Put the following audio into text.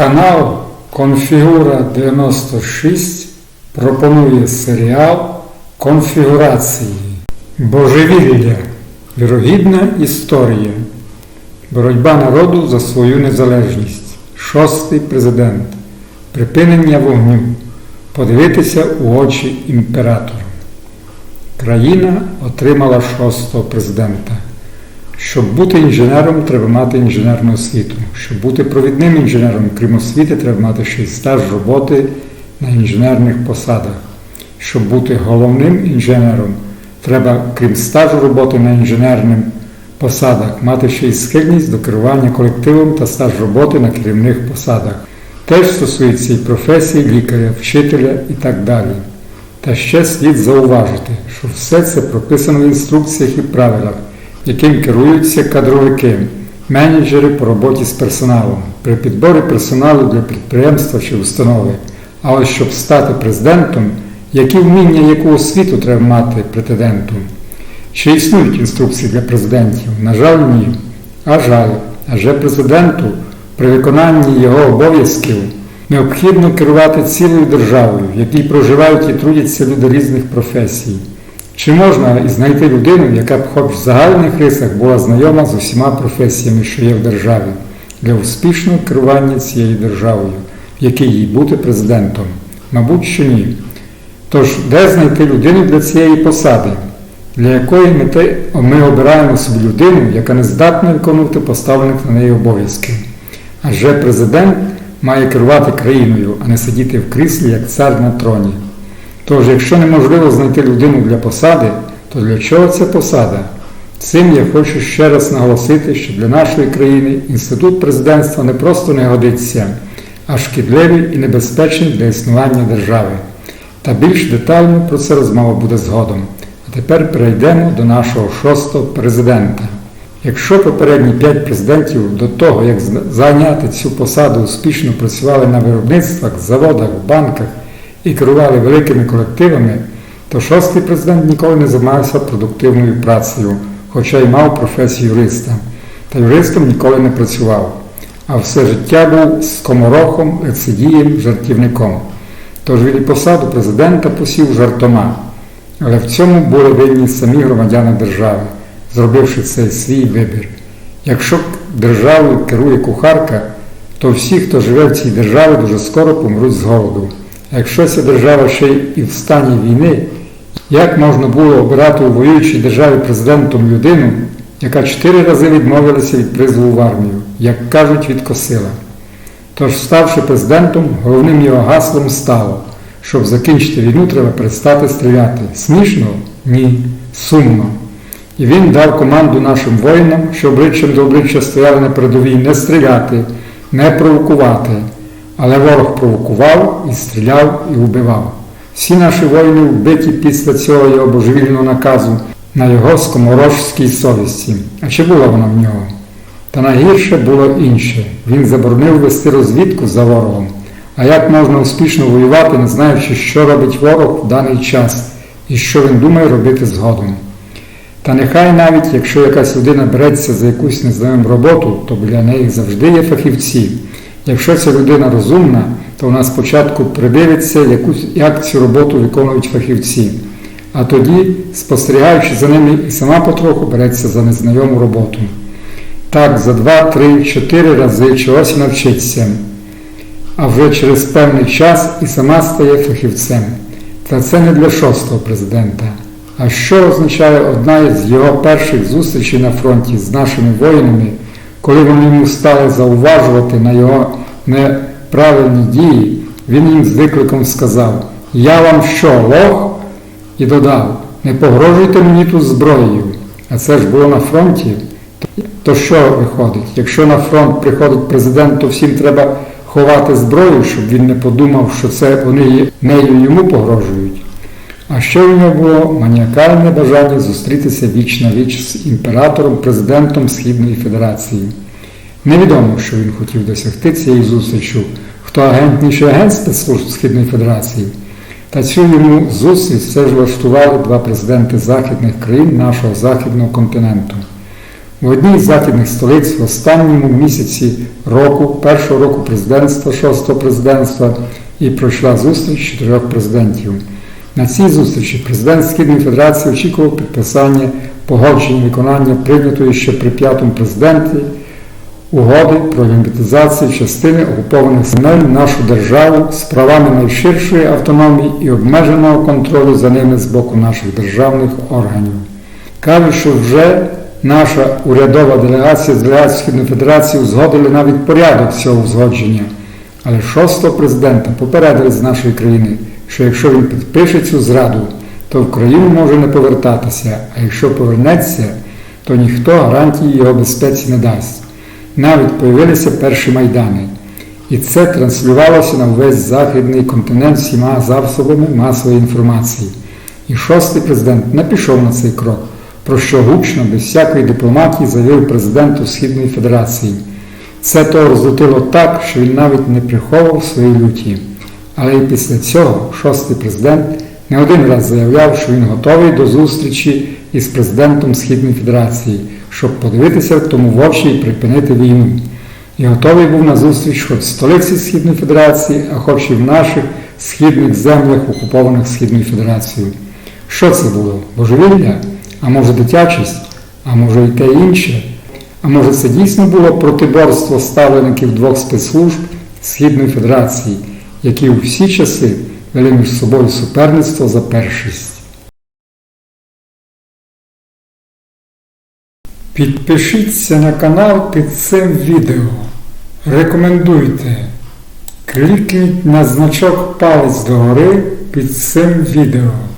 Канал Конфігура 96 пропонує серіал Конфігурації. Божевілля. Вірогідна історія. Боротьба народу за свою незалежність. Шостий президент. Припинення вогню. Подивитися у очі імператору. Країна отримала шостого президента. Щоб бути інженером, треба мати інженерну освіту. Щоб бути провідним інженером, крім освіти, треба мати ще й стаж роботи на інженерних посадах. Щоб бути головним інженером, треба, крім стажу роботи на інженерних посадах, мати ще й схильність до керування колективом та стаж роботи на керівних посадах. Теж стосується і професії лікаря, вчителя і так далі. Та ще слід зауважити, що все це прописано в інструкціях і правилах, яким керуються кадровики, менеджери по роботі з персоналом, при підборі персоналу для підприємства чи установи. А ось щоб стати президентом, які вміння, яку освіту треба мати претенденту? Чи існують інструкції для президентів? На жаль, ні. А жаль, адже президенту при виконанні його обов'язків необхідно керувати цілою державою, в якій проживають і трудяться люди різних професій. Чи можна знайти людину, яка б хоч в загальних рисах була знайома з усіма професіями, що є в державі, для успішного керування цією державою, в якій їй бути президентом? Мабуть, що ні. Тож, де знайти людину для цієї посади, для якої мети ми обираємо собі людину, яка не здатна виконувати поставлених на неї обов'язків? Адже президент має керувати країною, а не сидіти в кріслі як цар на троні. Тож, якщо неможливо знайти людину для посади, то для чого ця посада? Цим я хочу ще раз наголосити, що для нашої країни інститут президентства не просто не годиться, а шкідливий і небезпечний для існування держави. Та більш детально про це розмова буде згодом. А тепер перейдемо до нашого шостого президента. Якщо попередні п'ять президентів до того, як зайняти цю посаду, успішно працювали на виробництвах, заводах, банках і керували великими колективами, то шостий президент ніколи не займався продуктивною працею, хоча й мав професію юриста. Та юристом ніколи не працював, а все життя був скоморохом, лицедієм, жартівником. Тож він і посаду президента посів жартома. Але в цьому були винні самі громадяни держави зробивши цей свій вибір. Якщо державою керує кухарка, то всі, хто живе в цій державі, дуже скоро помруть з голоду. Якщо ця держава ще і в стані війни, як можна було обирати у воюючій державі президентом людину, яка чотири рази відмовилася від призову в армію, як кажуть, відкосила? Тож, ставши президентом, головним його гаслом стало, щоб закінчити війну, треба перестати стріляти. Смішно? Ні. Сумно. І він дав команду нашим воїнам, що обличчям до обличчя стояли на передовій не стріляти, не провокувати. Але ворог провокував і стріляв і вбивав. Всі наші воїни вбиті після цього його божевільного наказу на його скоморожській совісті. А чи була вона в нього? Та найгірше було інше. Він заборонив вести розвідку за ворогом. А як можна успішно воювати, не знаючи, що робить ворог в даний час і що він думає робити згодом? Та нехай навіть, якщо якась людина береться за якусь незнайому роботу, то для неї завжди є фахівці. Якщо ця людина розумна, то вона спочатку придивиться, як цю роботу виконують фахівці, а тоді, спостерігаючи за ними, і сама потроху береться за незнайому роботу. Так, за два, три, чотири рази чогось навчиться, а вже через певний час і сама стає фахівцем. Та це не для шостого президента. А що означає одна з його перших зустрічей на фронті з нашими воїнами, коли вони йому стали зауважувати на його неправильні дії, він їм з викликом сказав, я вам що, лох? І додав, не погрожуйте мені тут зброєю. А це ж було на фронті. То що виходить? Якщо на фронт приходить президент, то всім треба ховати зброю, щоб він не подумав, що це вони нею йому погрожують. А ще в нього було маніакальне бажання зустрітися віч на віч з імператором, президентом Східної Федерації. Невідомо, що він хотів досягти цієї зустрічі, хто агентніший агент спецслужб Східної Федерації. Та цю йому зустріч все ж влаштували два президенти західних країн нашого західного континенту. В одній з західних столиць в останньому місяці року, першого року президентства, шостого президентства, і пройшла зустріч чотирьох президентів. На цій зустрічі президент Східної Федерації очікував підписання погодження виконання прийнятої ще при п'ятому президенті угоди про лімітизацію частини окупованих земель нашу державу з правами найширшої автономії і обмеженого контролю за ними з боку наших державних органів. Кажуть, що вже наша урядова делегація з делегацією Східної Федерації узгодили навіть порядок цього узгодження. Але шостого президента попередили з нашої країни, що якщо він підпише цю зраду, то в країну може не повертатися, а якщо повернеться, то ніхто гарантії його безпеці не дасть. Навіть появилися перші майдани. І це транслювалося на весь західний континент всіма засобами масової інформації. І шостий президент не пішов на цей крок, про що гучно, без всякої дипломатії заявив президенту Східної Федерації. Це того розлютило так, що він навіть не приховував своєї люті. Але і після цього шостий президент не один раз заявляв, що він готовий до зустрічі із президентом Східної Федерації, щоб подивитися тому в очі і припинити війну. І готовий був на зустріч хоч в столиці Східної Федерації, а хоч і в наших східних землях, окупованих Східною Федерацією. Що це було? Божевілля? А може дитячість? А може і те інше? А може це дійсно було протиборство ставлеників двох спецслужб Східної Федерації, які у всі часи вели між собою суперництво за першість? Підпишіться на канал під цим відео. Рекомендуйте. Клікніть на значок палець догори під цим відео.